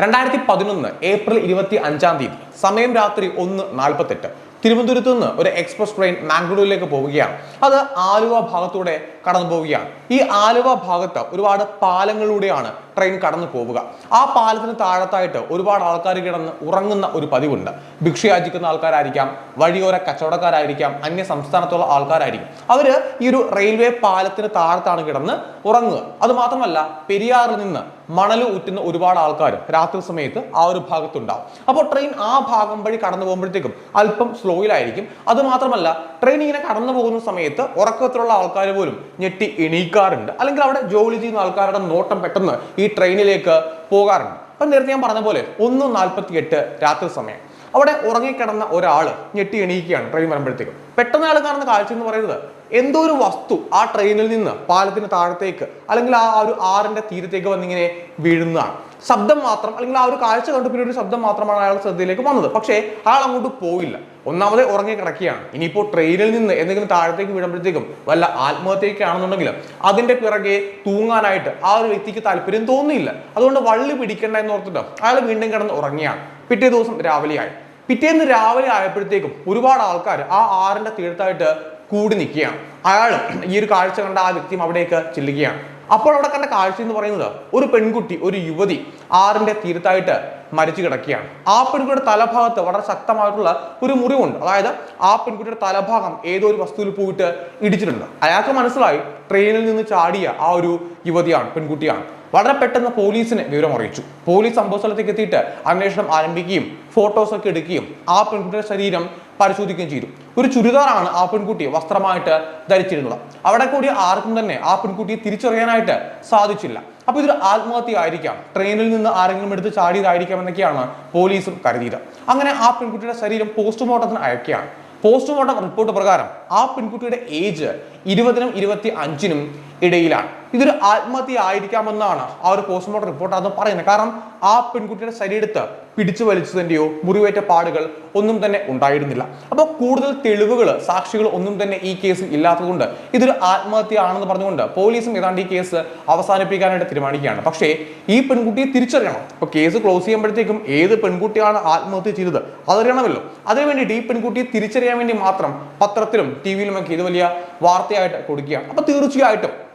രണ്ടായിരത്തി പതിനൊന്ന് ഏപ്രിൽ ഇരുപത്തി അഞ്ചാം തീയതി സമയം രാത്രി ഒന്ന് നാൽപ്പത്തെട്ട്. തിരുവനന്തപുരത്ത് നിന്ന് ഒരു എക്സ്പ്രസ് ട്രെയിൻ മാംഗ്ലൂരിലേക്ക് പോവുകയാണ്. അത് ആലുവ ഭാഗത്തൂടെ കടന്നു പോവുകയാണ്. ഈ ആലുവ ഭാഗത്ത് ഒരുപാട് പാലങ്ങളിലൂടെയാണ് ട്രെയിൻ കടന്നു പോവുക. ആ പാലത്തിന് താഴത്തായിട്ട് ഒരുപാട് ആൾക്കാർ കിടന്ന് ഉറങ്ങുന്ന ഒരു പതിവുണ്ട്. ഭിക്ഷയാചിക്കുന്ന ആൾക്കാരായിരിക്കാം വഴിയോര കച്ചവടക്കാരായിരിക്കാം അന്യ സംസ്ഥാനത്തുള്ള ആൾക്കാരായിരിക്കും. അവർ ഈ ഒരു റെയിൽവേ പാലത്തിന് താഴത്താണ് കിടന്ന് ഉറങ്ങുക. അതുമാത്രമല്ല പെരിയാറിൽ നിന്ന് മണൽ ഊറ്റുന്ന ഒരുപാട് ആൾക്കാർ രാത്രി സമയത്ത് ആ ഒരു ഭാഗത്തുണ്ടാവും. അപ്പോൾ ട്രെയിൻ ആ ഭാഗം വഴി കടന്നു പോകുമ്പോഴത്തേക്കും അല്പം സ്ലോയിലായിരിക്കും അതുമാത്രമല്ല ട്രെയിൻ ഇങ്ങനെ കടന്നു പോകുന്ന സമയത്ത് ഉറക്കത്തിലുള്ള ആൾക്കാർ പോലും ഞെട്ടി എണീക്കാറുണ്ട്. അല്ലെങ്കിൽ അവിടെ ജോലി ചെയ്യുന്ന ആൾക്കാരുടെ നോട്ടം പെട്ടെന്ന് ഈ ട്രെയിനിലേക്ക് പോകാറുണ്ട്. അപ്പം നേരത്തെ ഞാൻ പറഞ്ഞ പോലെ ഒന്ന് നാൽപ്പത്തി എട്ട് രാത്രി സമയം. അവിടെ ഉറങ്ങിക്കിടന്ന ഒരാൾ ഞെട്ടി എണീക്കുകയാണ് ട്രെയിൻ വരുമ്പോഴത്തേക്കും. പെട്ടെന്ന് അയാൾ കാണുന്ന കാഴ്ച എന്ന് പറയുന്നത് എന്തോ ഒരു വസ്തു ആ ട്രെയിനിൽ നിന്ന് പാലത്തിന് താഴത്തേക്ക് അല്ലെങ്കിൽ ആ ഒരു ആറിന്റെ തീരത്തേക്ക് വന്നിങ്ങനെ വീഴുന്നതാണ്. ശബ്ദം മാത്രം അല്ലെങ്കിൽ ആ ഒരു കാഴ്ച കണ്ടു പിന്നെ ഒരു ശബ്ദം മാത്രമാണ് അയാളുടെ ശ്രദ്ധയിലേക്ക് വന്നത്. പക്ഷേ അയാൾ അങ്ങോട്ട് പോയില്ല. ഒന്നാമത് ഉറങ്ങി കിടക്കുകയാണ്. ഇനിയിപ്പോൾ ട്രെയിനിൽ നിന്ന് എന്തെങ്കിലും താഴത്തേക്ക് വീഴുമ്പോഴത്തേക്കും വല്ല ആത്മഹത്യക്കാണെന്നുണ്ടെങ്കിൽ അതിന്റെ പിറകെ തൂങ്ങാനായിട്ട് ആ ഒരു വ്യക്തിക്ക് താല്പര്യം തോന്നിയില്ല. അതുകൊണ്ട് വള്ളി പിടിക്കണ്ട എന്ന് ഓർത്തിട്ട് അയാൾ വീണ്ടും കിടന്ന് ഉറങ്ങിയാണ്. പിറ്റേ ദിവസം രാവിലെയായി പിറ്റേന്ന് രാവിലെ ആയപ്പോഴത്തേക്കും ഒരുപാട് ആൾക്കാർ ആ ആറിന്റെ തീരത്തായിട്ട് കൂടി നിൽക്കുകയാണ്. അയാൾ ഈ ഒരു കാഴ്ച കണ്ട ആ വ്യക്തിയും അവിടേക്ക് ചെല്ലുകയാണ്. അപ്പോൾ അവിടെ കണ്ട കാഴ്ച എന്ന് പറയുന്നത് ഒരു പെൺകുട്ടി ഒരു യുവതി ആറിന്റെ തീരത്തായിട്ട് മരിച്ചു കിടക്കുകയാണ്. ആ പെൺകുട്ടിയുടെ തലഭാഗത്ത് വളരെ ശക്തമായിട്ടുള്ള ഒരു മുറിവുണ്ട്. അതായത് ആ പെൺകുട്ടിയുടെ തലഭാഗം ഏതോ ഒരു വസ്തുവിൽ പോയിട്ട് ഇടിച്ചിട്ടുണ്ട്. അയാൾക്ക് മനസ്സിലായി ട്രെയിനിൽ നിന്ന് ചാടിയ ആ ഒരു യുവതിയാണ് പെൺകുട്ടിയാണ്. വളരെ പെട്ടെന്ന് പോലീസിനെ വിവരം അറിയിച്ചു. പോലീസ് സംഭവ സ്ഥലത്തേക്ക് എത്തിയിട്ട് അന്വേഷണം ആരംഭിക്കുകയും ഫോട്ടോസ് ഒക്കെ എടുക്കുകയും ആ പെൺകുട്ടിയുടെ ശരീരം പരിശോധിക്കുകയും ചെയ്തു. ഒരു ചുരിദാറാണ് ആ പെൺകുട്ടി വസ്ത്രമായിട്ട് ധരിച്ചിരുന്നത്. അവിടെ കൂടി ആർക്കും തന്നെ ആ പെൺകുട്ടിയെ തിരിച്ചറിയാനായിട്ട് സാധിച്ചില്ല. അപ്പൊ ഇതൊരു ആത്മഹത്യ ആയിരിക്കാം ട്രെയിനിൽ നിന്ന് ആരെങ്കിലും എടുത്ത് ചാടിയതായിരിക്കാം എന്നൊക്കെയാണ് പോലീസും കരുതിയത്. അങ്ങനെ ആ പെൺകുട്ടിയുടെ ശരീരം പോസ്റ്റ്മോർട്ടത്തിന് അയക്കുകയാണ്. പോസ്റ്റ്മോർട്ടം റിപ്പോർട്ട് പ്രകാരം ആ പെൺകുട്ടിയുടെ ഏജ് ഇരുപതിനും ഇരുപത്തി അഞ്ചിനും ഇടയിലാണ്. ഇതൊരു ആത്മഹത്യ ആയിരിക്കാമെന്നാണ് ആ ഒരു പോസ്റ്റ്മോർട്ടം റിപ്പോർട്ട് അത് പറയുന്നത്. കാരണം ആ പെൺകുട്ടിയുടെ ശരീരത്ത് പിടിച്ചു വലിച്ചതിന്റെയോ മുറിവേറ്റ പാടുകൾ ഒന്നും തന്നെ ഉണ്ടായിരുന്നില്ല. അപ്പോൾ കൂടുതൽ തെളിവുകൾ സാക്ഷികൾ ഒന്നും തന്നെ ഈ കേസിൽ ഇല്ലാത്തതുകൊണ്ട് ഇതൊരു ആത്മഹത്യ ആണെന്ന് പറഞ്ഞുകൊണ്ട് പോലീസും ഏതാണ്ട് ഈ കേസ് അവസാനിപ്പിക്കാനായിട്ട് തീരുമാനിക്കുകയാണ്. പക്ഷേ ഈ പെൺകുട്ടിയെ തിരിച്ചറിയണം. അപ്പോൾ കേസ് ക്ലോസ് ചെയ്യുമ്പോഴത്തേക്കും ഏത് പെൺകുട്ടിയാണ് ആത്മഹത്യ ചെയ്തത് അതറിയണമല്ലോ. അതിനു വേണ്ടിയിട്ട് ഈ പെൺകുട്ടിയെ തിരിച്ചറിയാൻ വേണ്ടി മാത്രം പത്രത്തിലും ടി വിയിലുമൊക്കെ ഇത് വലിയ വാർത്തയായിട്ട് കൊടുക്കുകയാണ്. അപ്പോൾ തീർച്ചയായിട്ടും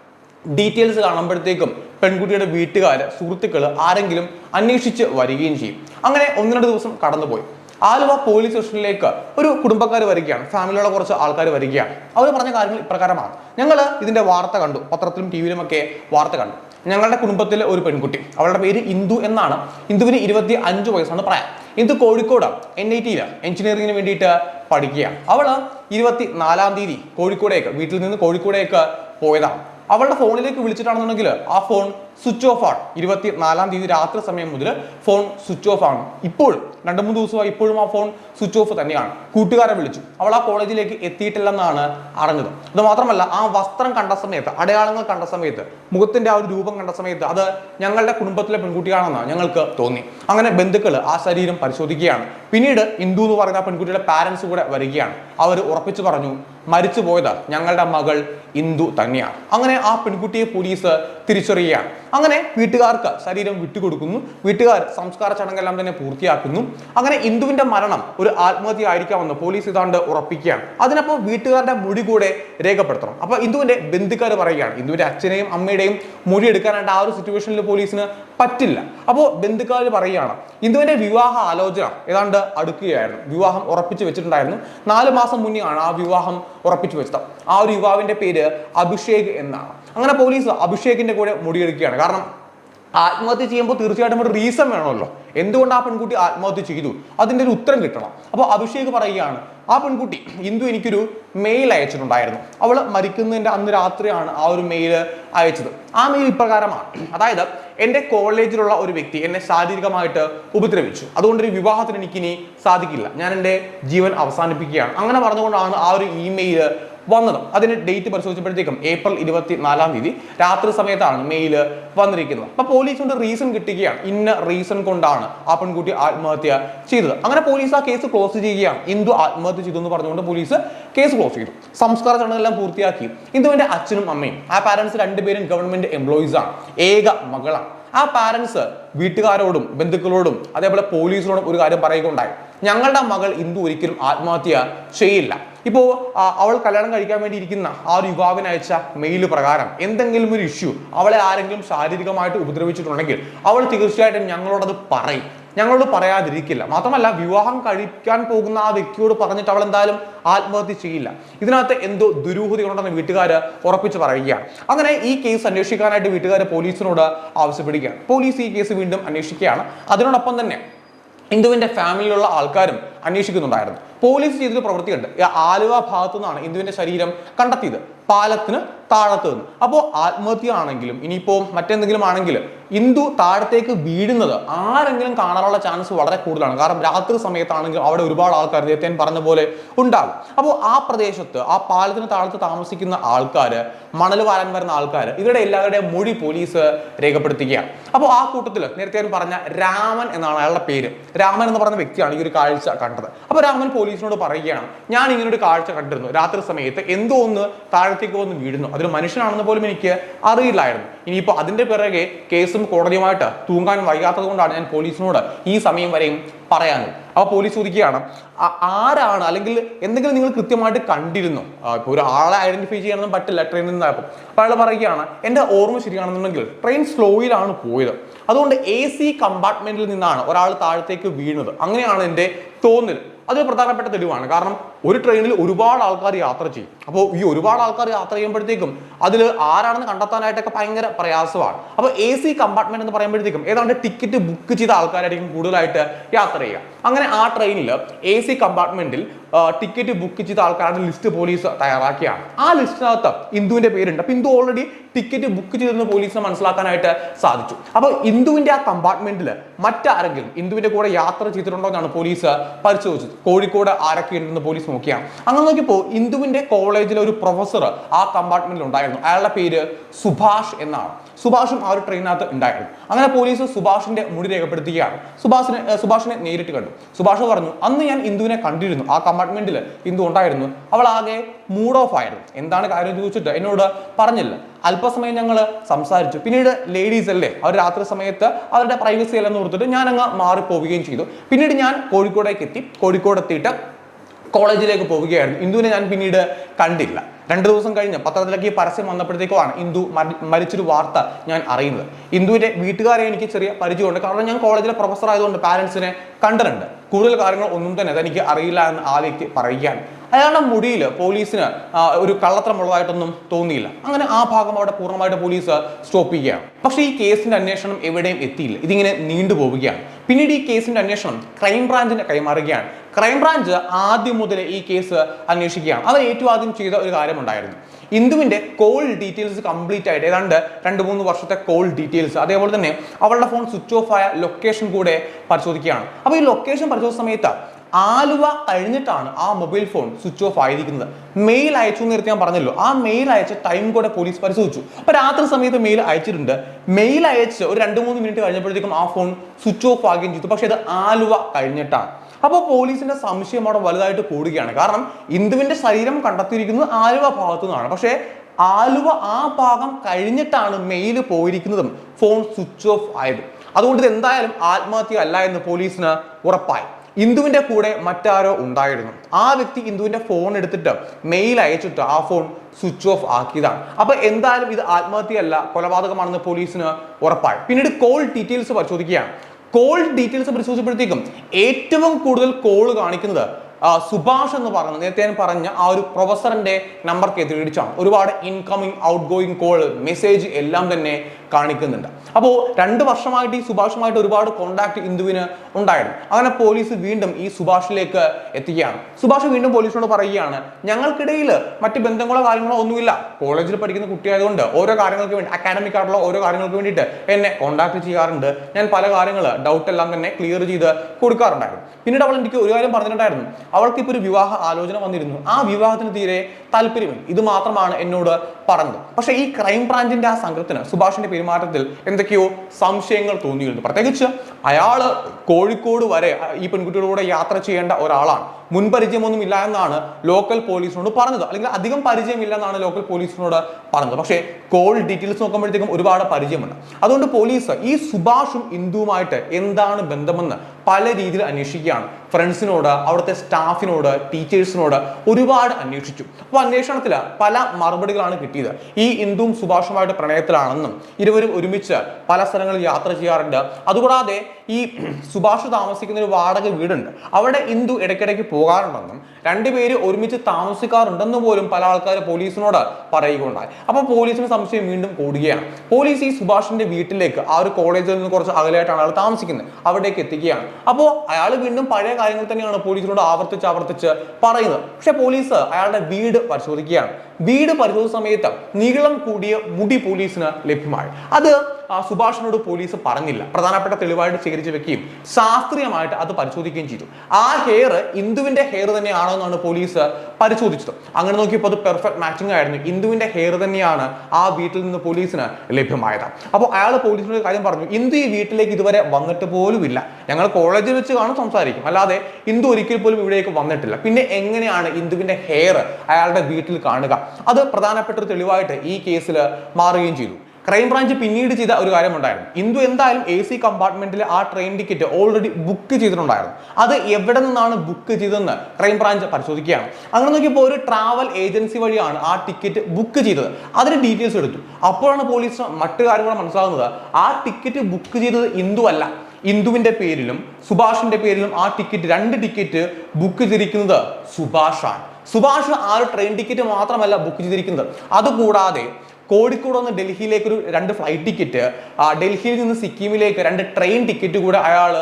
ഡീറ്റെയിൽസ് കാണുമ്പോഴത്തേക്കും പെൺകുട്ടിയുടെ വീട്ടുകാർ സുഹൃത്തുക്കൾ ആരെങ്കിലും അന്വേഷിച്ച് വരികയും ചെയ്യും. അങ്ങനെ ഒന്ന് രണ്ട് ദിവസം കടന്നുപോയി. ആലുവ പോലീസ് സ്റ്റേഷനിലേക്ക് ഒരു കുടുംബക്കാർ വരികയാണ്. ഫാമിലിയുള്ള കുറച്ച് ആൾക്കാർ വരികയാണ്. അവർ പറഞ്ഞ കാര്യങ്ങൾ ഇപ്രകാരമാണ്. ഞങ്ങൾ ഇതിന്റെ വാർത്ത കണ്ടു. പത്രത്തിലും ടി വിയിലുമൊക്കെ വാർത്ത കണ്ടു. ഞങ്ങളുടെ കുടുംബത്തിലെ ഒരു പെൺകുട്ടി അവളുടെ പേര് ഇന്ദു എന്നാണ്. ഇന്ദുവിന് ഇരുപത്തി അഞ്ച് വയസ്സാണ് പ്രായം. ഇന്ദു കോഴിക്കോട് എൻ ഐ ടിയിൽ എഞ്ചിനീയറിംഗിന് വേണ്ടിയിട്ട് പഠിക്കുകയാണ്. അവൾ ഇരുപത്തി നാലാം തീയതി കോഴിക്കോടേക്ക് വീട്ടിൽ നിന്ന് കോഴിക്കോടേക്ക് പോയതാണ്. അവളുടെ ഫോണിലേക്ക് വിളിച്ചിട്ടാണെന്നുണ്ടെങ്കിൽ ആ ഫോൺ സ്വിച്ച് ഓഫ് ആണ്. ഇരുപത്തി നാലാം തീയതി രാത്രി സമയം മുതൽ ഫോൺ സ്വിച്ച് ഓഫ് ആണ്. ഇപ്പോഴും രണ്ട് മൂന്ന് ദിവസമായി ഇപ്പോഴും ആ ഫോൺ സ്വിച്ച് ഓഫ് തന്നെയാണ്. കൂട്ടുകാരെ വിളിച്ചു. അവൾ ആ കോളേജിലേക്ക് എത്തിയിട്ടില്ലെന്നാണ് അറിഞ്ഞത്. അത് മാത്രമല്ല ആ വസ്ത്രം കണ്ട സമയത്ത് അടയാളങ്ങൾ കണ്ട സമയത്ത് മുഖത്തിന്റെ ആ ഒരു രൂപം കണ്ട സമയത്ത് അത് ഞങ്ങളുടെ കുടുംബത്തിലെ പെൺകുട്ടിയാണെന്ന് ഞങ്ങൾക്ക് തോന്നി. അങ്ങനെ ബന്ധുക്കൾ ആ ശരീരം പരിശോധിക്കുകയാണ്. പിന്നീട് ഇന്ദു എന്ന് പറയുന്ന പെൺകുട്ടിയുടെ പാരന്റ്സ് കൂടെ വരികയാണ്. അവർ ഉറപ്പിച്ചു പറഞ്ഞു മരിച്ചു പോയത് ഞങ്ങളുടെ മകൾ ഇന്ദു തന്നെയാണ്. അങ്ങനെ ആ പെൺകുട്ടിയെ പോലീസ് തിരിച്ചറിയുകയാണ് അങ്ങനെ വീട്ടുകാർക്ക് ശരീരം വിട്ടുകൊടുക്കുന്നു. വീട്ടുകാർ സംസ്കാര ചടങ്ങെല്ലാം തന്നെ പൂർത്തിയാക്കുന്നു. അങ്ങനെ ഇന്ദുവിന്റെ മരണം ഒരു ആത്മഹത്യ ആയിരിക്കാമെന്ന് പോലീസ് ഇതാണ്ട് ഉറപ്പിക്കുകയാണ്. അതിനപ്പോൾ വീട്ടുകാരുടെ മൊഴി കൂടെ രേഖപ്പെടുത്തണം. അപ്പൊ ഇന്ദുവിന്റെ ബന്ധുക്കാർ പറയുകയാണ് ഇന്ദുവിന്റെ അച്ഛനെയും അമ്മയുടെയും മൊഴി എടുക്കാനായിട്ട് ആ ഒരു സിറ്റുവേഷനിൽ പോലീസിന് പറ്റില്ല. അപ്പോൾ ബന്ധുക്കാർ പറയുകയാണ് ഇന്ദുവിന്റെ വിവാഹ ആലോചന ഏതാണ്ട് അടുക്കുകയായിരുന്നു. വിവാഹം ഉറപ്പിച്ചു വെച്ചിട്ടുണ്ടായിരുന്നു. നാല് മാസം മുന്നേ ആണ് ആ വിവാഹം ഉറപ്പിച്ചു വെച്ചത്. ആ ഒരു യുവാവിന്റെ പേര് അഭിഷേക് എന്നാണ്. അങ്ങനെ പോലീസ് അഭിഷേകിന്റെ കൂടെ മുടിയെടുക്കുകയാണ്. കാരണം ആത്മഹത്യ ചെയ്യുമ്പോൾ തീർച്ചയായിട്ടും ഒരു റീസൺ വേണമല്ലോ. എന്തുകൊണ്ട് ആ പെൺകുട്ടി ആത്മഹത്യ ചെയ്തു? അതിന്റെ ഒരു ഉത്തരം കിട്ടണം. അപ്പോൾ അഭിഷേക് പറയുകയാണ് ആ പെൺകുട്ടി ഇന്ദു എനിക്കൊരു മെയിൽ അയച്ചിട്ടുണ്ടായിരുന്നു. അവൾ മരിക്കുന്നതിന്റെ അന്ന് രാത്രിയാണ് ആ ഒരു മെയിൽ അയച്ചത്. ആ മെയിൽ ഇപ്രകാരമാണ്. അതായത് എന്റെ കോളേജിലുള്ള ഒരു വ്യക്തി എന്നെ ശാരീരികമായിട്ട് ഉപദ്രവിച്ചു. അതുകൊണ്ട് ഒരു വിവാഹത്തിന് എനിക്കിനി സാധിക്കില്ല. ഞാൻ എന്റെ ജീവൻ അവസാനിപ്പിക്കുകയാണ്. അങ്ങനെ പറഞ്ഞുകൊണ്ടാണ് ആ ഒരു ഇമെയിൽ വന്നത്. അതിന് ഡേറ്റ് പരിശോധിച്ചപ്പോഴത്തേക്കും ഏപ്രിൽ ഇരുപത്തി നാലാം തീയതി രാത്രി സമയത്താണ് മെയിൽ വന്നിരിക്കുന്നത്. അപ്പൊ പോലീസിന്റെ റീസൺ കിട്ടുകയാണ് ഇന്ന റീസൺ കൊണ്ടാണ് ആ പെൺകുട്ടി ആത്മഹത്യ ചെയ്തത്. അങ്ങനെ പോലീസ് ആ കേസ് ക്ലോസ് ചെയ്യുകയാണ്. ഇന്ദു ആത്മഹത്യ ചെയ്തു എന്ന് പറഞ്ഞുകൊണ്ട് പോലീസ് കേസ് ക്ലോസ് ചെയ്തു. സംസ്കാര ചടങ്ങെല്ലാം പൂർത്തിയാക്കി. ഇന്ദുവിന്റെ അച്ഛനും അമ്മയും ആ പാരന്റ്സ് രണ്ടുപേരും ഗവൺമെന്റ് എംപ്ലോയീസ് ആണ്. ഏക മകളാണ്. ആ പാരന്റ്സ് വീട്ടുകാരോടും ബന്ധുക്കളോടും അതേപോലെ പോലീസിനോടും ഒരു കാര്യം പറയുകയുണ്ടായി. ഞങ്ങളുടെ മകൾ ഇന്ദു ഒരിക്കലും ആത്മഹത്യ ചെയ്യില്ല. ഇപ്പോ ആ, അവൾ കല്യാണം കഴിക്കാൻ വേണ്ടി ഇരിക്കുന്ന ആ ഒരു യുവാവിന് അയച്ച മെയിൽ പ്രകാരം എന്തെങ്കിലും ഒരു ഇഷ്യൂ അവളെ ആരെങ്കിലും ശാരീരികമായിട്ട് ഉപദ്രവിച്ചിട്ടുണ്ടെങ്കിൽ അവൾ തീർച്ചയായിട്ടും ഞങ്ങളോടത് പറയും. ഞങ്ങളോട് പറയാതിരിക്കില്ല. മാത്രമല്ല വിവാഹം കഴിക്കാൻ പോകുന്ന ആ വ്യക്തിയോട് പറഞ്ഞിട്ട് അവൾ എന്തായാലും ആത്മഹത്യ ചെയ്യില്ല. ഇതിനകത്ത് എന്തോ ദുരൂഹതകളുണ്ടെന്ന് വീട്ടുകാർ ഉറപ്പിച്ച് പറയുകയാണ്. അങ്ങനെ ഈ കേസ് അന്വേഷിക്കാനായിട്ട് വീട്ടുകാർ പോലീസിനോട് ആവശ്യപ്പെടുകയാണ്. പോലീസ് ഈ കേസ് വീണ്ടും അന്വേഷിക്കുകയാണ്. അതിനോടൊപ്പം തന്നെ ഇന്ദുവിന്റെ ഫാമിലിയിലുള്ള ആൾക്കാരും അന്വേഷിക്കുന്നുണ്ടായിരുന്നു. പോലീസ് ചെയ്തൊരു പ്രവൃത്തിയുണ്ട്. ആലുവ ഭാഗത്തു നിന്നാണ് ഇന്ദുവിന്റെ ശരീരം കണ്ടെത്തിയത്. പാലത്തിന് താഴത്ത് നിന്ന്. അപ്പോൾ ആത്മഹത്യ ആണെങ്കിലും ഇനിയിപ്പോൾ മറ്റെന്തെങ്കിലും ആണെങ്കിൽ ഇന്ദു താഴത്തേക്ക് വീഴുന്നത് ആരെങ്കിലും കാണാനുള്ള ചാൻസ് വളരെ കൂടുതലാണ്. കാരണം രാത്രി സമയത്താണെങ്കിൽ അവിടെ ഒരുപാട് ആൾക്കാർ നേരത്തെ പറഞ്ഞ പോലെ ഉണ്ടാകും അപ്പോൾ ആ പ്രദേശത്ത് ആ പാലത്തിന് താഴത്ത് താമസിക്കുന്ന ആൾക്കാർ മണൽ വാരാൻ വരുന്ന ആൾക്കാർ ഇവരുടെ എല്ലാവരുടെയും മൊഴി പോലീസ് രേഖപ്പെടുത്തുകയാണ്. അപ്പോൾ ആ കൂട്ടത്തിൽ നേരത്തെ പറഞ്ഞ രാമൻ എന്നാണ് അയാളുടെ പേര്. രാമൻ എന്ന് പറഞ്ഞ വ്യക്തിയാണ് ഈ ഒരു കാഴ്ച കണ്ടത്. അപ്പോൾ രാമൻ പോലീസിനോട് പറയുകയാണ് ഞാൻ ഇങ്ങനെ ഒരു കാഴ്ച കണ്ടിരുന്നു. രാത്രി സമയത്ത് എന്തോ ഒന്ന് താഴത്തേക്ക് വന്ന് വീഴുന്നു. അതൊരു മനുഷ്യനാണെന്ന് പോലും എനിക്ക് അറിയില്ലായിരുന്നു. ഇനിയിപ്പോൾ അതിന്റെ പിറകെ കേസും കോടതിയുമായിട്ട് തൂങ്ങാൻ വൈകാത്തത് കൊണ്ടാണ് ഞാൻ പോലീസിനോട് ഈ സമയം വരെയും പറയാനും അപ്പോൾ പോലീസ് ചോദിക്കുകയാണ് ആരാണ് അല്ലെങ്കിൽ എന്തെങ്കിലും നിങ്ങൾ കൃത്യമായിട്ട് കണ്ടിരുന്നു? ഇപ്പോൾ ഒരാളെ ഐഡന്റിഫൈ ചെയ്യാനൊന്നും പറ്റില്ല ട്രെയിനിൽ നിന്നായപ്പോൾ അപ്പോൾ അയാൾ പറയുകയാണ് എന്റെ ഓർമ്മ ശരിയാണെന്നുണ്ടെങ്കിൽ ട്രെയിൻ സ്ലോയിലാണ് പോയത്. അതുകൊണ്ട് എ സി കമ്പാർട്ട്മെന്റിൽ നിന്നാണ് ഒരാൾ താഴത്തേക്ക് വീണത്. അങ്ങനെയാണ് എന്റെ തോന്നൽ. അതൊരു പ്രധാനപ്പെട്ട തെളിവാണ്. കാരണം ഒരു ട്രെയിനിൽ ഒരുപാട് ആൾക്കാർ യാത്ര ചെയ്യും. അപ്പോൾ ഈ ഒരുപാട് ആൾക്കാർ യാത്ര ചെയ്യുമ്പോഴത്തേക്കും അതിൽ ആരാണെന്ന് കണ്ടെത്താനായിട്ടൊക്കെ ഭയങ്കര പ്രയാസമാണ്. അപ്പോൾ എ സി കമ്പാർട്ട്മെന്റ് എന്ന് പറയുമ്പോഴത്തേക്കും ഏതാണ്ട് ടിക്കറ്റ് ബുക്ക് ചെയ്ത ആൾക്കാരായിരിക്കും കൂടുതലായിട്ട് യാത്ര ചെയ്യുക. അങ്ങനെ ആ ട്രെയിനിൽ എ സി കമ്പാർട്ട്മെന്റിൽ ടിക്കറ്റ് ബുക്ക് ചെയ്ത ആൾക്കാരുടെ ലിസ്റ്റ് പോലീസ് തയ്യാറാക്കിയാണ്. ആ ലിസ്റ്റിനകത്ത് ഇന്ദുവിന്റെ പേരുണ്ട്. അപ്പൊ ഇന്ദു ഓൾറെഡി ടിക്കറ്റ് ബുക്ക് ചെയ്തെന്ന് പോലീസിനെ മനസ്സിലാക്കാനായിട്ട് സാധിച്ചു. അപ്പോൾ ഇന്ദുവിന്റെ ആ കമ്പാർട്ട്മെന്റിൽ മറ്റാരെങ്കിലും ഇന്ദുവിന്റെ കൂടെ യാത്ര ചെയ്തിട്ടുണ്ടോ എന്നാണ് പോലീസ് പരിശോധിച്ചത്. കോഴിക്കോട് ആരൊക്കെ ഉണ്ടെന്ന് പോലീസ് നോക്കിയാണ് അങ്ങനെ നോക്കിയപ്പോൾ ഇന്ദുവിന്റെ കോളേജിലെ ഒരു പ്രൊഫസർ ആ കമ്പാർട്ട്മെന്റിൽ ഉണ്ടായിരുന്നു. അയാളുടെ പേര് സുഭാഷ് എന്നാണ്. സുഭാഷും ആ ഒരു ട്രെയിനകത്ത് ഉണ്ടായിരുന്നു. അങ്ങനെ പോലീസ് സുഭാഷിന്റെ മുടി രേഖപ്പെടുത്തുകയാണ്. സുഭാഷിനെ സുഭാഷിനെ നേരിട്ട് കണ്ടു. സുഭാഷ് പറഞ്ഞു അന്ന് ഞാൻ ഇന്ദുവിനെ കണ്ടിരുന്നു. ആ കമ്പാർട്ട്മെന്റിൽ ഇന്ദു ഉണ്ടായിരുന്നു. അവൾ ആകെ മൂഡ് ഓഫ് ആയിരുന്നു. എന്താണ് കാര്യം ചോദിച്ചിട്ട് എന്നോട് പറഞ്ഞില്ല. അല്പസമയം ഞങ്ങൾ സംസാരിച്ചു. പിന്നീട് ലേഡീസ് അല്ലേ അവർ രാത്രി സമയത്ത് അവരുടെ പ്രൈവസി എല്ലാം ഓർത്തിട്ട് ഞാൻ അങ്ങ് മാറിപ്പോവുകയും ചെയ്തു. പിന്നീട് ഞാൻ കോഴിക്കോടേക്ക് എത്തി. കോഴിക്കോട് എത്തിയിട്ട് കോളേജിലേക്ക് പോവുകയായിരുന്നു. ഇന്ദുവിനെ ഞാൻ പിന്നീട് കണ്ടില്ല. രണ്ട് ദിവസം കഴിഞ്ഞ് പത്രത്തിലേക്ക് ഈ പരസ്യം വന്നപ്പോഴത്തേക്കുമാണ് ഇന്ദു മരി- മരിച്ചൊരു വാർത്ത ഞാൻ അറിയുന്നത്. ഇന്ദുവിന്റെ വീട്ടുകാരെ എനിക്ക് ചെറിയ പരിചയമുണ്ട്. കാരണം ഞാൻ കോളേജിലെ പ്രൊഫസർ ആയതുകൊണ്ട് പാരന്റ്സിനെ കണ്ടിട്ടുണ്ട്. കൂടുതൽ കാര്യങ്ങൾ ഒന്നും തന്നെ അതെനിക്ക് അറിയില്ല എന്ന് ആ വ്യക്തി പറയുകയാണ്. അയാളുടെ മുടിയിൽ പോലീസിന് ഒരു കള്ളത്തരമുള്ളതായിട്ടൊന്നും തോന്നിയില്ല. അങ്ങനെ ആ ഭാഗം അവിടെ പൂർണമായിട്ട് പോലീസ് സ്റ്റോപ്പ് ചെയ്യുകയാണ്. പക്ഷെ ഈ കേസിന്റെ അന്വേഷണം എവിടെയും എത്തിയില്ല. ഇതിങ്ങനെ നീണ്ടുപോവുകയാണ് പിന്നീട് ഈ കേസിന്റെ അന്വേഷണം ക്രൈംബ്രാഞ്ചിന് കൈമാറുകയാണ്. ക്രൈംബ്രാഞ്ച് ആദ്യം മുതൽ ഈ കേസ് അന്വേഷിക്കുകയാണ്. അവർ ഏറ്റവും ആദ്യം ചെയ്ത ഒരു കാര്യമുണ്ടായിരുന്നു. ഇന്ദുവിന്റെ കോൾ ഡീറ്റെയിൽസ് കംപ്ലീറ്റ് ആയിട്ട് ഏതാണ്ട് രണ്ട് മൂന്ന് വർഷത്തെ കോൾ ഡീറ്റെയിൽസ് അതേപോലെ തന്നെ അവളുടെ ഫോൺ സ്വിച്ച് ഓഫ് ആയ ലൊക്കേഷൻ കൂടെ പരിശോധിക്കുകയാണ്. അപ്പോൾ ഈ ലൊക്കേഷൻ പരിശോധിച്ച സമയത്ത് ആലുവ കഴിഞ്ഞിട്ടാണ് ആ മൊബൈൽ ഫോൺ സ്വിച്ച് ഓഫ് ആയിരിക്കുന്നത്. മെയിൽ അയച്ചു എന്ന് നേരത്തെ ഞാൻ പറഞ്ഞല്ലോ. ആ മെയിൽ അയച്ച ടൈം കൂടെ പോലീസ് പരിശോധിച്ചു. അപ്പൊ രാത്രി സമയത്ത് മെയിൽ അയച്ചിട്ടുണ്ട്. മെയിൽ അയച്ച് ഒരു രണ്ട് മൂന്ന് മിനിറ്റ് കഴിഞ്ഞപ്പോഴത്തേക്കും ആ ഫോൺ സ്വിച്ച് ഓഫ് ആകുകയും ചെയ്തു. പക്ഷെ അത് ആലുവ കഴിഞ്ഞിട്ടാണ്. അപ്പോൾ പോലീസിന്റെ സംശയം അവിടെ വലുതായിട്ട് കൂടുകയാണ്. കാരണം ഇന്ദുവിന്റെ ശരീരം കണ്ടെത്തിയിരിക്കുന്നത് ആലുവ ഭാഗത്തു നിന്നാണ്. പക്ഷേ ആലുവ ആ ഭാഗം കഴിഞ്ഞിട്ടാണ് മെയിൽ പോയിരിക്കുന്നതും ഫോൺ സ്വിച്ച് ഓഫ് ആയത്. അതുകൊണ്ട് ഇത് എന്തായാലും ആത്മഹത്യ അല്ല എന്ന് പോലീസിന് ഉറപ്പായി. ഇന്ദുവിന്റെ കൂടെ മറ്റാരോ ഉണ്ടായിരുന്നു. ആ വ്യക്തി ഇന്ദുവിന്റെ ഫോൺ എടുത്തിട്ട് മെയിൽ അയച്ചിട്ട് ആ ഫോൺ സ്വിച്ച് ഓഫ് ആക്കിയതാണ്. അപ്പൊ എന്തായാലും ഇത് ആത്മഹത്യയല്ല കൊലപാതകമാണെന്ന് പോലീസിന് ഉറപ്പായി. പിന്നീട് കോൾ ഡീറ്റെയിൽസ് പരിശോധിക്കുകയാണ്. കോൾ ഡീറ്റെയിൽസ് പരിശോധിച്ചപ്പോഴത്തേക്കും ഏറ്റവും കൂടുതൽ കോൾ കാണിക്കുന്നത് സുഭാഷ് എന്ന് പറഞ്ഞ നേരത്തെ ഞാൻ പറഞ്ഞ ആ ഒരു പ്രൊഫസറിന്റെ നമ്പർ കേന്ദ്രീകരിച്ചാണ് ഒരുപാട് incoming outgoing call message എല്ലാം തന്നെ കാണിക്കുന്നുണ്ട്. അപ്പോൾ രണ്ട് വർഷമായിട്ട് ഈ സുഭാഷുമായിട്ട് ഒരുപാട് കോണ്ടാക്ട് ഇന്ദുവിന് ഉണ്ടായിരുന്നു. അങ്ങനെ പോലീസ് വീണ്ടും ഈ സുഭാഷിലേക്ക് എത്തിക്കുകയാണ്. സുഭാഷ് വീണ്ടും പോലീസിനോട് പറയുകയാണ് ഞങ്ങൾക്കിടയിൽ മറ്റ് ബന്ധങ്ങളോ കാര്യങ്ങളോ ഒന്നുമില്ല. കോളേജിൽ പഠിക്കുന്ന കുട്ടിയായതുകൊണ്ട് ഓരോ കാര്യങ്ങൾക്ക് വേണ്ടി അക്കാഡമിക് ആയിട്ടുള്ള ഓരോ കാര്യങ്ങൾക്ക് വേണ്ടിയിട്ട് എന്നെ കോണ്ടാക്ട് ചെയ്യാറുണ്ട്. ഞാൻ പല കാര്യങ്ങൾ ഡൗട്ട് എല്ലാം തന്നെ ക്ലിയർ ചെയ്ത് കൊടുക്കാറുണ്ടായിരുന്നു. പിന്നീട് അവൾ എനിക്ക് ഒരു കാര്യം പറഞ്ഞിട്ടുണ്ടായിരുന്നു. അവൾക്ക് ഇപ്പോൾ ഒരു വിവാഹ ആലോചന വന്നിരുന്നു. ആ വിവാഹത്തിന് തീരെ താല്പര്യമില്ല. ഇത് മാത്രമാണ് എന്നോട് പറഞ്ഞത്. പക്ഷേ ഈ ക്രൈം ബ്രാഞ്ചിന്റെ ആ സംഘത്തിന് സുഭാഷിന്റെ പെരുമാറ്റത്തിൽ എന്തൊക്കെ എന്തൊക്കെയോ സംശയങ്ങൾ തോന്നിയിരുന്നു പ്രത്യേകിച്ച് അയാൾ കോഴിക്കോട് വരെ ഈ പെൺകുട്ടിയുടെ കൂടെ യാത്ര ചെയ്യേണ്ട ഒരാളാണ്. മുൻപരിചയമൊന്നും ഇല്ല എന്നാണ് ലോക്കൽ പോലീസിനോട് പറഞ്ഞത്. അല്ലെങ്കിൽ അധികം പരിചയമില്ല എന്നാണ് ലോക്കൽ പോലീസിനോട് പറഞ്ഞത്. പക്ഷേ കോൾ ഡീറ്റെയിൽസ് നോക്കുമ്പോഴത്തേക്കും ഒരുപാട് പരിചയമുണ്ട്. അതുകൊണ്ട് പോലീസ് ഈ സുഭാഷും ഇന്ദുവുമായിട്ട് എന്താണ് ബന്ധമെന്ന് പല രീതിയിൽ അന്വേഷിക്കുകയാണ്. ഫ്രണ്ട്സിനോട് അവിടുത്തെ സ്റ്റാഫിനോട് ടീച്ചേഴ്സിനോട് ഒരുപാട് അന്വേഷിച്ചു. അപ്പോൾ അന്വേഷണത്തിൽ പല മറുപടികളാണ് കിട്ടിയത്. ഈ ഇന്ദുവും സുഭാഷുമായിട്ട് പ്രണയത്തിലാണെന്നും ഇരുവരും ഒരുമിച്ച് പല സ്ഥലങ്ങളിൽ യാത്ര ചെയ്യാറുണ്ട്. അതുകൂടാതെ ഈ സുഭാഷ് താമസിക്കുന്ന ഒരു വാടക വീടുണ്ട്. അവിടെ ഇന്ദു ഇടയ്ക്കിടയ്ക്ക് പോകാറുണ്ടെന്നും രണ്ടുപേര് ഒരുമിച്ച് താമസിക്കാറുണ്ടെന്ന് പോലും പല ആൾക്കാർ പോലീസിനോട് പറയുകയുണ്ടായി. അപ്പോൾ പോലീസിന് സംശയം വീണ്ടും കൂടുകയാണ്. പോലീസ് ഈ സുഭാഷിന്റെ വീട്ടിലേക്ക് ആ ഒരു കോളേജിൽ നിന്ന് കുറച്ച് അകലെയായിട്ടാണ് അയാൾ താമസിക്കുന്നത് അവിടേക്ക് എത്തിക്കുകയാണ്. അപ്പോൾ അയാൾ വീണ്ടും പഴയ കാര്യങ്ങൾ തന്നെയാണ് പോലീസിനോട് ആവർത്തിച്ച് ആവർത്തിച്ച് പറയുന്നത്. പക്ഷെ പോലീസ് അയാളുടെ വീട് പരിശോധിക്കുകയാണ്. വീട് പരിശോധിച്ച സമയത്ത് നീളം കൂടിയ മുടി പോലീസിന് ലഭ്യമായി. അത് സുഭാഷിനോട് പോലീസ് പറഞ്ഞില്ല. പ്രധാനപ്പെട്ട തെളിവായിട്ട് ശേഖരിച്ച് വെക്കുകയും ശാസ്ത്രീയമായിട്ട് അത് പരിശോധിക്കുകയും ചെയ്തു. ആ ഹെയർ ഇന്ദുവിന്റെ ഹെയർ തന്നെയാണോ എന്നാണ് പോലീസ് പരിശോധിച്ചത്. അങ്ങനെ നോക്കിയപ്പോൾ അത് പെർഫെക്റ്റ് മാച്ചിങ് ആയിരുന്നു. ഇന്ദുവിന്റെ ഹെയർ തന്നെയാണ് ആ വീട്ടിൽ നിന്ന് പോലീസിന് ലഭ്യമായത്. അപ്പോൾ അയാൾ പോലീസിനോട് കാര്യം പറഞ്ഞു. ഇന്ദു ഈ വീട്ടിലേക്ക് ഇതുവരെ വന്നിട്ട് പോലുമില്ല. ഞങ്ങൾ കോളേജിൽ വെച്ച് കാണും സംസാരിക്കും. അല്ലാതെ ഇന്ദു ഒരിക്കൽ പോലും ഇവിടേക്ക് വന്നിട്ടില്ല. പിന്നെ എങ്ങനെയാണ് ഇന്ദുവിന്റെ ഹെയർ അയാളുടെ വീട്ടിൽ കാണുക? അത് പ്രധാനപ്പെട്ട ഒരു തെളിവായിട്ട് ഈ കേസിൽ മാറുകയും ചെയ്തു. ക്രൈംബ്രാഞ്ച് പിന്നീട് ചെയ്ത ഒരു കാര്യമുണ്ടായിരുന്നു. ഇന്ദു എന്തായാലും എ സി കമ്പാർട്ട്മെന്റിൽ ആ ട്രെയിൻ ടിക്കറ്റ് ഓൾറെഡി ബുക്ക് ചെയ്തിട്ടുണ്ടായിരുന്നു. അത് എവിടെ നിന്നാണ് ബുക്ക് ചെയ്തതെന്ന് ക്രൈംബ്രാഞ്ച് പരിശോധിക്കുകയാണ്. അങ്ങനെ നോക്കിയപ്പോൾ ഒരു ട്രാവൽ ഏജൻസി വഴിയാണ് ആ ടിക്കറ്റ് ബുക്ക് ചെയ്തത്. അതിന് ഡീറ്റെയിൽസ് എടുത്തു. അപ്പോഴാണ് പോലീസ് മറ്റു കാര്യങ്ങൾ മനസ്സിലാകുന്നത്. ആ ടിക്കറ്റ് ബുക്ക് ചെയ്തത് ഇന്ദു അല്ല. ഇന്ദുവിന്റെ പേരിലും സുഭാഷിന്റെ പേരിലും ആ ടിക്കറ്റ് രണ്ട് ടിക്കറ്റ് ബുക്ക് ചെയ്തിരിക്കുന്നത് സുഭാഷാണ്. സുഭാഷ് ആ ഒരു ട്രെയിൻ ടിക്കറ്റ് മാത്രമല്ല ബുക്ക് ചെയ്തിരിക്കുന്നത്. അതുകൂടാതെ കോഴിക്കോട് നിന്ന് ഡൽഹിയിലേക്ക് ഒരു രണ്ട് ഫ്ലൈറ്റ് ടിക്കറ്റ് ഡൽഹിയിൽ നിന്ന് സിക്കിമിലേക്ക് രണ്ട് ട്രെയിൻ ടിക്കറ്റ് കൂടെ അയാൾ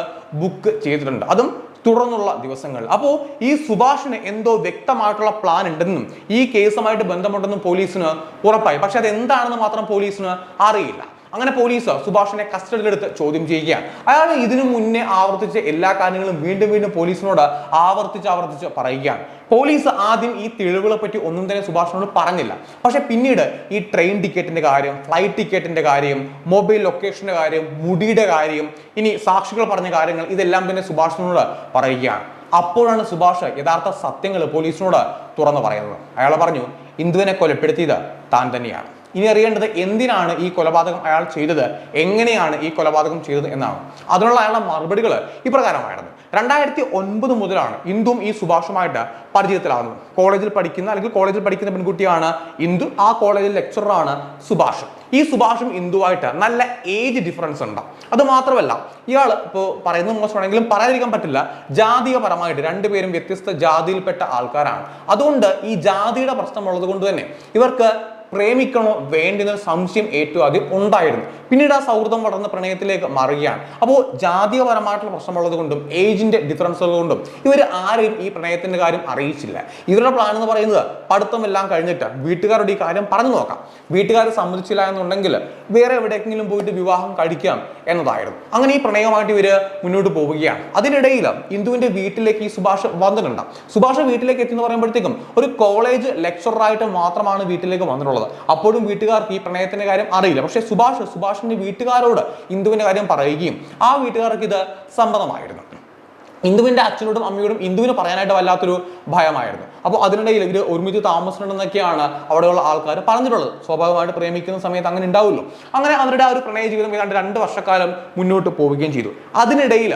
ബുക്ക് ചെയ്തിട്ടുണ്ട്. അതും തുടർന്നുള്ള ദിവസങ്ങൾ. അപ്പോൾ ഈ സുഭാഷിന് എന്തോ വ്യക്തമായിട്ടുള്ള പ്ലാൻ ഉണ്ടെന്നും ഈ കേസുമായിട്ട് ബന്ധമുണ്ടെന്നും പോലീസിന് ഉറപ്പായി. പക്ഷെ അത് എന്താണെന്ന് മാത്രം പോലീസിന് അറിയില്ല. അങ്ങനെ പോലീസ് സുഭാഷിനെ കസ്റ്റഡിയിലെടുത്ത് ചോദ്യം ചെയ്യുകയാണ്. അയാൾ ഇതിനു മുന്നേ ആവർത്തിച്ച എല്ലാ കാര്യങ്ങളും വീണ്ടും വീണ്ടും പോലീസിനോട് ആവർത്തിച്ച് ആവർത്തിച്ച് പറയുകയാണ്. പോലീസ് ആദ്യം ഈ തെളിവുകളെ പറ്റി ഒന്നും തന്നെ സുഭാഷിനോട് പറഞ്ഞില്ല. പക്ഷെ പിന്നീട് ഈ ട്രെയിൻ ടിക്കറ്റിന്റെ കാര്യം ഫ്ലൈറ്റ് ടിക്കറ്റിന്റെ കാര്യം മൊബൈൽ ലൊക്കേഷന്റെ കാര്യം മുടിയുടെ കാര്യം ഇനി സാക്ഷികൾ പറഞ്ഞ കാര്യങ്ങൾ ഇതെല്ലാം തന്നെ സുഭാഷിനോട് പറയുകയാണ്. അപ്പോഴാണ് സുഭാഷ് യഥാർത്ഥ സത്യങ്ങൾ പോലീസിനോട് തുറന്നു പറയുന്നത്. അയാൾ പറഞ്ഞു ഇന്ദുവിനെ കൊലപ്പെടുത്തിയത് താൻ തന്നെയാണ്. ഇനി അറിയേണ്ടത് എന്തിനാണ് ഈ കൊലപാതകം അയാൾ ചെയ്തത്? എങ്ങനെയാണ് ഈ കൊലപാതകം ചെയ്തത് എന്നാണ്. അതിനുള്ള അയാളുടെ മറുപടികൾ ഇപ്രകാരമായിരുന്നു. രണ്ടായിരത്തി ഒൻപത് മുതലാണ് ഇന്ദുവും ഈ സുഭാഷുമായിട്ട് പരിചയത്തിലാകുന്നത് കോളേജിൽ പഠിക്കുന്ന അല്ലെങ്കിൽ കോളേജിൽ പഠിക്കുന്ന പെൺകുട്ടിയാണ് ഇന്ദു ആ കോളേജിൽ ലെക്ചറാണ് സുഭാഷ്. ഈ സുഭാഷും ഇന്ദുവായിട്ട് നല്ല ഏജ് ഡിഫറൻസ് ഉണ്ട്. അത് മാത്രമല്ല ഇയാൾ ഇപ്പോൾ പറയുന്നത് മോശമാണെങ്കിലും പറയാതിരിക്കാൻ പറ്റില്ല. ജാതീയപരമായിട്ട് രണ്ടുപേരും വ്യത്യസ്ത ജാതിയിൽപ്പെട്ട ആൾക്കാരാണ്. അതുകൊണ്ട് ഈ ജാതിയുടെ പ്രശ്നമുള്ളത് കൊണ്ട് തന്നെ ഇവർക്ക് പ്രേമിക്കണോ വേണ്ടെന്ന സംശയം ഏറ്റവും ആദ്യം ഉണ്ടായിരുന്നു. പിന്നീട് ആ സൗഹൃദം വളർന്ന പ്രണയത്തിലേക്ക് മാറുകയാണ്. അപ്പോൾ ജാതീയപരമായിട്ടുള്ള പ്രശ്നമുള്ളത് കൊണ്ടും ഏജിന്റെ ഡിഫറൻസ് കൊണ്ടും ഇവർ ആരെയും ഈ പ്രണയത്തിന്റെ കാര്യം അറിയിച്ചില്ല. ഇവരുടെ പ്ലാൻ എന്ന് പറയുന്നത് പഠിത്തം എല്ലാം കഴിഞ്ഞിട്ട് വീട്ടുകാരോട് ഈ കാര്യം പറഞ്ഞു നോക്കാം. വീട്ടുകാർ സമ്മതിച്ചില്ല എന്നുണ്ടെങ്കിൽ വേറെ എവിടെയെങ്കിലും പോയിട്ട് വിവാഹം കഴിക്കാം എന്നതായിരുന്നു. അങ്ങനെ ഈ പ്രണയമായിട്ട് ഇവർ മുന്നോട്ട് പോവുകയാണ്. അതിനിടയിൽ ഇന്ദുവിന്റെ വീട്ടിലേക്ക് ഈ സുഭാഷ് വന്നിട്ടുണ്ട്. സുഭാഷ് വീട്ടിലേക്ക് എത്തി എന്ന് പറയുമ്പോഴത്തേക്കും ഒരു കോളേജ് ലെക്ചറായിട്ട് മാത്രമാണ് വീട്ടിലേക്ക് വന്നിട്ടുള്ളത്. അപ്പോഴും വീട്ടുകാർക്ക് ഈ പ്രണയത്തിന്റെ കാര്യം അറിയില്ല. പക്ഷെ സുഭാഷ് സുഭാഷിന്റെ വീട്ടുകാരോട് ഇന്ദുവിന്റെ കാര്യം പറയുകയും ആ വീട്ടുകാർക്ക് ഇത് സമ്മതമായിരുന്നു. ഇന്ദുവിന്റെ അച്ഛനോടും അമ്മയോടും ഇന്ദുവിന് പറയാനായിട്ട് വല്ലാത്തൊരു ഭയമായിരുന്നു. അപ്പോൾ അതിനിടയിൽ ഇവർ ഒരുമിച്ച് താമസിച്ചിട്ടുണ്ടെന്നൊക്കെയാണ് അവിടെയുള്ള ആൾക്കാർ പറഞ്ഞിട്ടുള്ളത്. സ്വാഭാവികമായിട്ട് പ്രേമിക്കുന്ന സമയത്ത് അങ്ങനെ ഉണ്ടാവുമല്ലോ. അങ്ങനെ അവരുടെ ആ ഒരു പ്രണയ ജീവിതം ഏതാണ്ട് രണ്ട് വർഷക്കാലം മുന്നോട്ട് പോവുകയും ചെയ്തു. അതിനിടയിൽ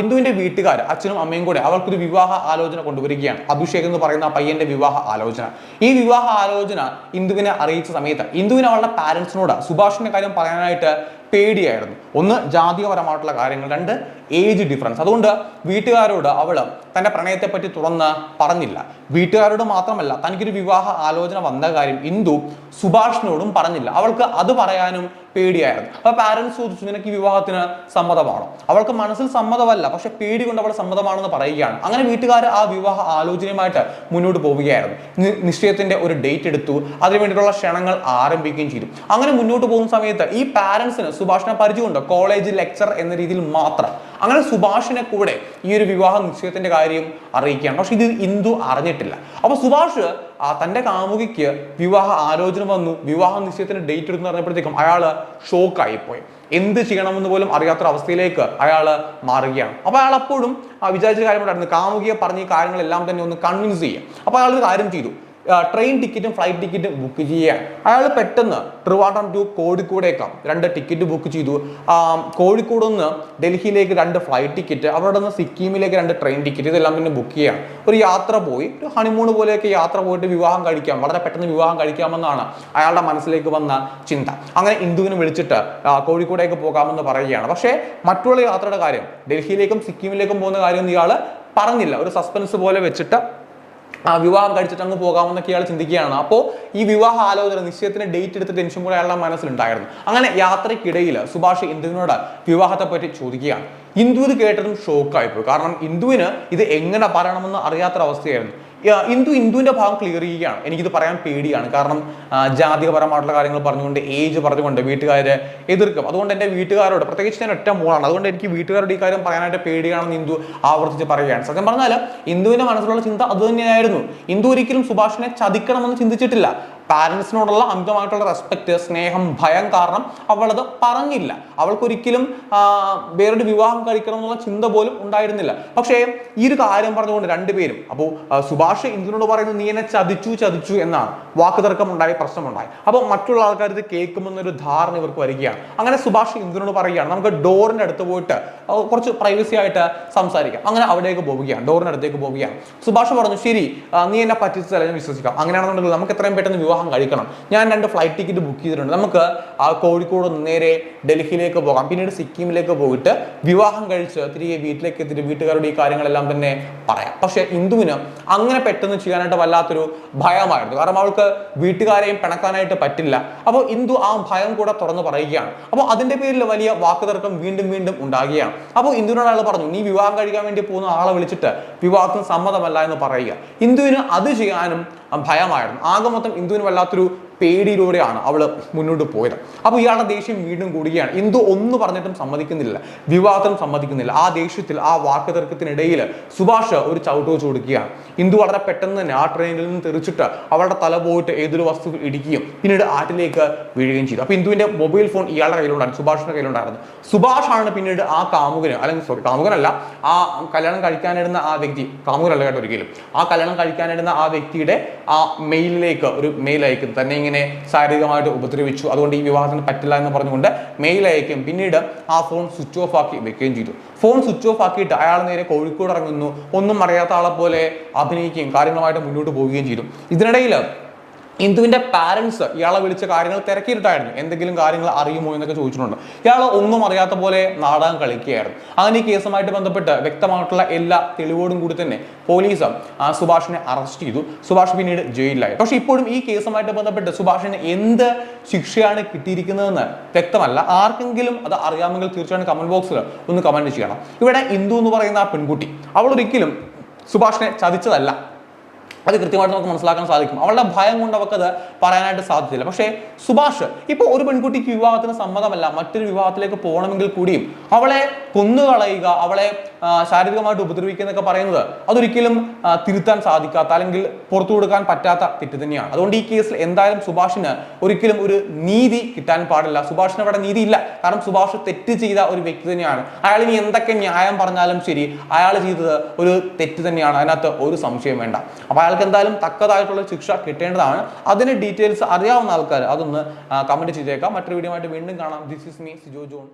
ഇന്ദുവിന്റെ വീട്ടുകാർ അച്ഛനും അമ്മയും കൂടെ അവർക്കൊരു വിവാഹ ആലോചന കൊണ്ടുവരികയാണ്. അഭിഷേക് എന്ന് പറയുന്ന ആ പയ്യന്റെ വിവാഹ ആലോചന. ഈ വിവാഹ ആലോചന ഇന്ദുവിനെ അറിയിച്ച സമയത്ത് ഇന്ദുവിനെ അവളുടെ പാരന്റ്സിനോട് സുഭാഷിന്റെ കാര്യം പറയാനായിട്ട് പേടിയായിരുന്നു. ഒന്ന് ജാതീയപരമായിട്ടുള്ള കാര്യങ്ങൾ. രണ്ട് ഏജ് ഡിഫറൻസ് അതുകൊണ്ട് വീട്ടുകാരോട് അവൾ തന്റെ പ്രണയത്തെപ്പറ്റി തുറന്ന് പറഞ്ഞില്ല. വീട്ടുകാരോട് മാത്രമല്ല തനിക്കൊരു വിവാഹ ആലോചന വന്ന കാര്യം ഇന്ദു സുഭാഷിനോടും പറഞ്ഞില്ല. അവൾക്ക് അത് പറയാനും പേടിയായിരുന്നു. അപ്പൊ പാരൻസ് ചോദിച്ചു നിനക്ക് വിവാഹത്തിന് സമ്മതമാണോ? അവൾക്ക് മനസ്സിൽ സമ്മതമല്ല പക്ഷെ പേടി കൊണ്ട് അവൾ സമ്മതമാണെന്ന് പറയുകയാണ്. അങ്ങനെ വീട്ടുകാർ ആ വിവാഹ ആലോചനയുമായിട്ട് മുന്നോട്ട് പോവുകയായിരുന്നു. നിശ്ചയത്തിന്റെ ഒരു ഡേറ്റ് എടുത്തു. അതിനു വേണ്ടിയിട്ടുള്ള ക്ഷണങ്ങൾ ആരംഭിക്കുകയും ചെയ്തു. അങ്ങനെ മുന്നോട്ട് പോകുന്ന സമയത്ത് ഈ പാരന്റ്സിന് സുഭാഷിനെ പരിചയമുണ്ട്? കോളേജ് ലെക്ചർ എന്ന രീതിയിൽ മാത്രം. അങ്ങനെ സുഭാഷിനെ കൂടെ ഈ ഒരു വിവാഹ നിശ്ചയത്തിന്റെ കാര്യം അറിയിക്കുകയാണ്. പക്ഷെ ഇത് ഇന്ദു അറിഞ്ഞിട്ടില്ല. അപ്പൊ സുഭാഷ് തന്റെ കാമുകിക്ക് വിവാഹ ആലോചന വന്നു. വിവാഹ നിശ്ചയത്തിന് ഡേറ്റ് എടുത്തു പറഞ്ഞപ്പോഴത്തേക്കും അയാൾ ഷോക്കായി പോയി എന്ത് ചെയ്യണമെന്ന് പോലും അറിയാത്ത അവസ്ഥയിലേക്ക് അയാൾ മാറുകയാണ്. അപ്പോൾ അയാൾ അപ്പോഴും വിചാരിച്ച കാര്യം ഉണ്ടായിരുന്നു കാമുകിയെ പറഞ്ഞ ഈ കാര്യങ്ങളെല്ലാം തന്നെ ഒന്ന് കൺവിൻസ് ചെയ്യുക. അപ്പോൾ അയാൾ ഒരു കാര്യം ചെയ്തു. ട്രെയിൻ ടിക്കറ്റും ഫ്ലൈറ്റ് ടിക്കറ്റും ബുക്ക് ചെയ്യാൻ അയാൾ പെട്ടെന്ന് ട്രിവാൻഡ്രം ടു കോഴിക്കോടേക്കാം രണ്ട് ടിക്കറ്റ് ബുക്ക് ചെയ്തു. കോഴിക്കോട് നിന്ന് ഡൽഹിയിലേക്ക് രണ്ട് ഫ്ലൈറ്റ് ടിക്കറ്റ് അവിടെ നിന്ന് സിക്കിമിലേക്ക് രണ്ട് ട്രെയിൻ ടിക്കറ്റ് ഇതെല്ലാം പിന്നെ ബുക്ക് ചെയ്യാം ഒരു യാത്ര പോയി ഒരു ഹണിമൂൺ പോലെയൊക്കെ യാത്ര പോയിട്ട് വിവാഹം കഴിക്കാം. വളരെ പെട്ടെന്ന് വിവാഹം കഴിക്കാമെന്നാണ് അയാളുടെ മനസ്സിലേക്ക് വന്ന ചിന്ത. അങ്ങനെ ഇന്ദുവിനെ വിളിച്ചിട്ട് കോഴിക്കോടേക്ക് പോകാമെന്ന് പറയുകയാണ്. പക്ഷേ മറ്റുള്ള യാത്രയുടെ കാര്യം ഡൽഹിയിലേക്കും സിക്കിമിലേക്കും പോകുന്ന കാര്യം ഇയാൾ പറഞ്ഞില്ല. ഒരു സസ്പെൻസ് പോലെ വെച്ചിട്ട് ആ വിവാഹം കഴിച്ചിട്ട് അങ്ങ് പോകാമെന്നൊക്കെ ഇയാൾ ചിന്തിക്കുകയാണ്. അപ്പോൾ ഈ വിവാഹ ആലോചന നിശ്ചയത്തിന് ഡേറ്റ് എടുത്ത ടെൻഷൻ കൂടെ അയാളുടെ മനസ്സിലുണ്ടായിരുന്നു. അങ്ങനെ യാത്രയ്ക്കിടയിൽ സുഭാഷ് ഇന്ദുവിനോട് വിവാഹത്തെ പറ്റി ചോദിക്കുകയാണ്. ഇന്ദു ഇത് കേട്ടതും ഷോക്കായിപ്പോയി കാരണം ഇന്ദുവിന് ഇത് എങ്ങനെ പറയണമെന്ന് അറിയാത്തൊരവസ്ഥയായിരുന്നു. ഇന്ദു ഇന്ദുവിന്റെ ഭാഗം ക്ലിയർ ചെയ്യുകയാണ്. എനിക്കിത് പറയാൻ പേടിയാണ്. കാരണം ജാതികപരമായിട്ടുള്ള കാര്യങ്ങൾ പറഞ്ഞുകൊണ്ട് ഏജ് പറഞ്ഞുകൊണ്ട് വീട്ടുകാരെ എതിർക്കും. അതുകൊണ്ട് എന്റെ വീട്ടുകാരോട് പ്രത്യേകിച്ച് ഞാൻ ഒറ്റ മോളാണ്. അതുകൊണ്ട് എനിക്ക് വീട്ടുകാരോട് ഈ കാര്യം പറയാനായിട്ട് പേടിയാണെന്ന് ഇന്ദു ആവർത്തിച്ച് പറയുകയാണ്. സത്യം പറഞ്ഞാൽ ഇന്ദുവിന്റെ മനസ്സിലുള്ള ചിന്ത അത് തന്നെയായിരുന്നു. ഇന്ദു ഒരിക്കലും സുഭാഷിനെ ചതിക്കണമെന്ന് ചിന്തിച്ചിട്ടില്ല. പാരൻസിനോടുള്ള അമിതമായിട്ടുള്ള റെസ്പെക്ട് സ്നേഹം ഭയം കാരണം അവളത് പറഞ്ഞില്ല. അവൾക്കൊരിക്കലും വേറൊരു വിവാഹം കഴിക്കണം എന്നുള്ള ചിന്ത പോലും ഉണ്ടായിരുന്നില്ല. പക്ഷേ ഈ ഒരു കാര്യം പറഞ്ഞുകൊണ്ട് രണ്ടുപേരും അപ്പോൾ സുഭാഷ് ഇന്ദ്രനോട് പറയുന്നത് നീ എന്നെ ചതിച്ചു ചതിച്ചു എന്നാണ്. വാക്കുതർക്കം ഉണ്ടായി പ്രശ്നമുണ്ടായി. അപ്പോൾ മറ്റുള്ള ആൾക്കാർ ഇത് കേൾക്കുമെന്നൊരു ധാരണ ഇവർക്ക് വരികയാണ്. അങ്ങനെ സുഭാഷ് ഇന്ദ്രനോട് പറയുകയാണ് നമുക്ക് ഡോറിന്റെ അടുത്ത് പോയിട്ട് കുറച്ച് പ്രൈവസി ആയിട്ട് സംസാരിക്കാം. അങ്ങനെ അവിടേക്ക് പോവുകയാണ് ഡോറിന്റെ അടുത്തേക്ക് പോവുകയാണ്. സുഭാഷ് പറഞ്ഞു ശരി നീ എന്നെ പറ്റിച്ചതല്ല ഞാൻ വിശ്വസിക്കാം. അങ്ങനെയാണെന്നുണ്ടെങ്കിൽ നമുക്ക് എത്രയും പെട്ടെന്ന് വിവാഹം കഴിക്കണം. ഞാൻ രണ്ട് ഫ്ലൈറ്റ് ടിക്കറ്റ് ബുക്ക് ചെയ്തിട്ടുണ്ട്. നമുക്ക് ആ കോഴിക്കോട് നേരെ ഡൽഹിയിലേക്ക് പോകാം. പിന്നീട് സിക്കിമിലേക്ക് പോയിട്ട് വിവാഹം കഴിച്ച് തിരികെ വീട്ടിലേക്ക് എത്തിയിട്ട് വീട്ടുകാരുടെ ഈ കാര്യങ്ങളെല്ലാം തന്നെ പറയാം. പക്ഷെ ഇന്ദുവിന് അങ്ങനെ പെട്ടെന്ന് ചെയ്യാനായിട്ട് വല്ലാത്തൊരു ഭയമായിരുന്നു. കാരണം അവൾക്ക് വീട്ടുകാരെയും പിണക്കാനായിട്ട് പറ്റില്ല. അപ്പോൾ ഇന്ദു ആ ഭയം കൂടെ തുറന്ന് പറയുകയാണ്. അപ്പോൾ അതിന്റെ പേരിൽ വലിയ വാക്കുതർക്കം വീണ്ടും വീണ്ടും ഉണ്ടാകുകയാണ്. അപ്പോൾ ഇന്ദുവിനോട് അയാൾ പറഞ്ഞു നീ വിവാഹം കഴിക്കാൻ വേണ്ടി പോകുന്ന ആളെ വിളിച്ചിട്ട് വിവാഹത്തിന് സമ്മതമല്ല എന്ന് പറയുക. ഇന്ദുവിന് അത് ചെയ്യാനും ഭയമായിരുന്നു. ആകെ മൊത്തം ഇന്ദുവിന് വല്ലാത്തൊരു പേടിയിലൂടെയാണ് അവൾ മുന്നോട്ട് പോയത്. അപ്പോൾ ഇയാളുടെ ദേഷ്യം വീണ്ടും കൂടുകയാണ്. എന്തോ ഒന്ന് പറഞ്ഞിട്ടും സമ്മതിക്കുന്നില്ല. വിവാഹത്തിനും സമ്മതിക്കുന്നില്ല. ആ ദേഷ്യത്തിൽ ആ വാക്കുതർക്കത്തിനിടയിൽ സുഭാഷ് ഒരു ചവിട്ട് വെച്ച് കൊടുക്കുകയാണ്. ഇന്ദു വളരെ പെട്ടെന്ന് തന്നെ ആ ട്രെയിനിൽ നിന്ന് തെറിച്ചിട്ട് അവളുടെ തല പോയിട്ട് ഏതൊരു വസ്തു ഇടിക്കുകയും പിന്നീട് ആറ്റിലേക്ക് വീഴുകയും ചെയ്തു. അപ്പോൾ ഇന്ദുവിന്റെ മൊബൈൽ ഫോൺ ഇയാളുടെ കയ്യിലുണ്ടായിരുന്നു സുഭാഷിന്റെ കയ്യിലുണ്ടായിരുന്നു. സുഭാഷ് ആണ് പിന്നീട് ആ കാമുകന് അല്ലെങ്കിൽ സോറി കാമുകനല്ല ആ കല്യാണം കഴിക്കാനിരുന്ന ആ വ്യക്തി കാമുകനല്ല കേട്ടോ ഒരിക്കലും. ആ കല്യാണം കഴിക്കാനിരുന്ന ആ വ്യക്തിയുടെ ആ മെയിലിലേക്ക് ഒരു മെയിൽ അയക്കും തന്നെ ഇങ്ങനെ ശാരീരികമായിട്ട് ഉപദ്രവിച്ചു. അതുകൊണ്ട് ഈ വിവാഹത്തിന് പറ്റില്ല എന്ന് പറഞ്ഞുകൊണ്ട് മെയിൽ അയക്കും പിന്നീട് ആ ഫോൺ സ്വിച്ച് ഓഫ് ആക്കി വെക്കുകയും ചെയ്തു. ഫോൺ സ്വിച്ച് ഓഫ് ആക്കിയിട്ട് അയാൾ നേരെ കോഴിക്കോട് ഇറങ്ങുന്നു. ഒന്നും അറിയാത്ത ആളെ പോലെ അഭിനയിക്കുകയും കാര്യങ്ങളുമായിട്ട് മുന്നോട്ട് പോവുകയും ചെയ്തു. ഇതിനിടയിൽ ഇന്ദുവിന്റെ പാരൻസ് ഇയാളെ വിളിച്ച കാര്യങ്ങൾ തിരക്കിയിട്ടായിരുന്നു. എന്തെങ്കിലും കാര്യങ്ങൾ അറിയുമോ എന്നൊക്കെ ചോദിച്ചിട്ടുണ്ട്. ഇയാൾ ഒന്നും അറിയാത്ത പോലെ നാടകം കളിക്കുകയായിരുന്നു. അങ്ങനെ ഈ കേസുമായിട്ട് ബന്ധപ്പെട്ട് വ്യക്തമായിട്ടുള്ള എല്ലാ തെളിവോടും കൂടി തന്നെ പോലീസ് സുഭാഷിനെ അറസ്റ്റ് ചെയ്തു. സുഭാഷ് പിന്നീട് ജയിലിലായി. പക്ഷെ ഇപ്പോഴും ഈ കേസുമായിട്ട് ബന്ധപ്പെട്ട് സുഭാഷിന് എന്ത് ശിക്ഷയാണ് കിട്ടിയിരിക്കുന്നതെന്ന് വ്യക്തമല്ല. ആർക്കെങ്കിലും അത് അറിയാമെങ്കിൽ തീർച്ചയായും കമന്റ് ബോക്സിൽ ഒന്ന് കമന്റ് ചെയ്യണം. ഇവിടെ ഇന്ദു എന്ന് പറയുന്ന ആ പെൺകുട്ടി അവൾ ഒരിക്കലും സുഭാഷിനെ ചതിച്ചതല്ല. അത് കൃത്യമായിട്ട് നമുക്ക് മനസ്സിലാക്കാൻ സാധിക്കും. അവളുടെ ഭയം കൊണ്ട് അവൾക്കത് പറയാനായിട്ട് സാധിച്ചില്ല. പക്ഷേ സുഭാഷ് ഇപ്പോൾ ഒരു പെൺകുട്ടിക്ക് വിവാഹത്തിന് സമ്മതമല്ല മറ്റൊരു വിവാഹത്തിലേക്ക് പോകണമെങ്കിൽ കൂടിയും അവളെ കൊന്നുകളയുക അവളെ ശാരീരികമായിട്ട് ഉപദ്രവിക്കുക എന്നൊക്കെ പറയുന്നത് അതൊരിക്കലും തിരുത്താൻ സാധിക്കാത്ത അല്ലെങ്കിൽ പുറത്തു കൊടുക്കാൻ പറ്റാത്ത തെറ്റ് തന്നെയാണ്. അതുകൊണ്ട് ഈ കേസിൽ എന്തായാലും സുഭാഷിന് ഒരിക്കലും ഒരു നീതി കിട്ടാൻ പാടില്ല. സുഭാഷിന് അവിടെ നീതി ഇല്ല. കാരണം സുഭാഷ് തെറ്റ് ചെയ്ത ഒരു വ്യക്തി തന്നെയാണ്. അയാൾ ഇനി എന്തൊക്കെ ന്യായം പറഞ്ഞാലും ശരി അയാൾ ചെയ്തത് ഒരു തെറ്റ് തന്നെയാണ്. അതിനകത്ത് ഒരു സംശയം വേണ്ട. അപ്പൊ അയാൾക്ക് എന്തായാലും തക്കതായിട്ടുള്ള ശിക്ഷ കിട്ടേണ്ടതാണ്. അതിന് ഡീറ്റെയിൽസ് അറിയാവുന്ന ആൾക്കാർ അതൊന്ന് കമന്റ് ചെയ്തേക്കാം. മറ്റൊരു വീഡിയോ ആയിട്ട് വീണ്ടും കാണാം. This is me Sijo John